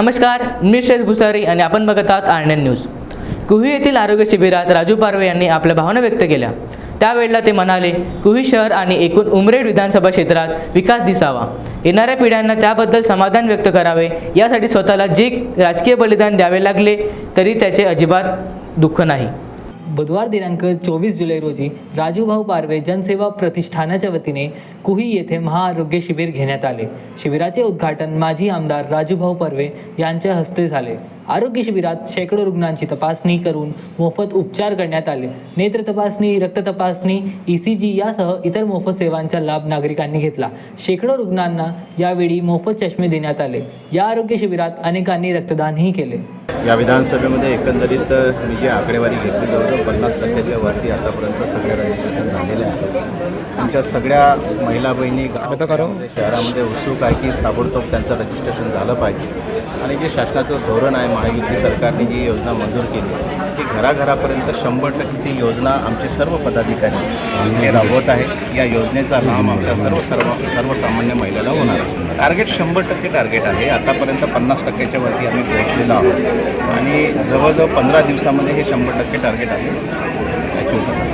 नमस्कार मी शैल भुसारी आणि आपण बघत आहात आर न्यूज. कुही येथील आरोग्य शिबिरात राजू पारवे यांनी आपल्या भावना व्यक्त केल्या. त्यावेळेला ते म्हणाले कुही शहर आणि एकूण उमरेड विधानसभा क्षेत्रात विकास दिसावा. येणाऱ्या पिढ्यांना त्याबद्दल समाधान व्यक्त करावे यासाठी स्वतःला जे राजकीय बलिदान द्यावे लागले तरी त्याचे अजिबात दुःख नाही. बुधवार दिनांक चोवीस जुलै रोजी राजूभाऊ पारवे जनसेवा प्रतिष्ठानाच्या वतीने कुही येथे महाआरोग्य शिबिर घेण्यात आले. शिबिराचे उद्घाटन माजी आमदार राजूभाऊ पारवे यांच्या हस्ते झाले. आरोग्य शिबिरात शेकडो रुग्णांची तपासणी करून मोफत उपचार करण्यात आले. नेत्र तपासणी रक्त तपासणी ई सी जी यासह इतर मोफत सेवांचा लाभ नागरिकांनी घेतला. शेकडो रुग्णांना यावेळी मोफत चष्मे देण्यात आले. या आरोग्य शिबिरात अनेकांनी रक्तदानही केले. या विधानसभेमध्ये एकंदरीत मी जी आकडेवारी घेतली जवळजवळ पन्नास टक्क्याच्या वरती आतापर्यंत सगळे रजिस्ट्रेशन झालेले आहे आमच्या सगळ्या महिला बहिणी गावामध्ये शहरामध्ये उत्सुक आहे की ताबडतोब त्यांचं रजिस्ट्रेशन झालं पाहिजे. आणि जे शासनाचं धोरण आहे महायुती सरकारने जी योजना मंजूर केली की घराघरापर्यंत शंभर टक्के ती योजना आमचे सर्व पदाधिकारी हे राबवत आहेत. या योजनेचा लाभ आमच्या सर्व सर्व सर्वसामान्य महिलेला होणार आहे. टार्गेट शंभर टक्के टार्गेट आहे. आतापर्यंत पन्नास टक्क्याच्या वरती आम्ही पोहोचलेलो आहोत. आणि जवळजवळ पंधरा दिवसामध्ये हे शंभर टक्के टार्गेट आहे. ॲक्च्युअल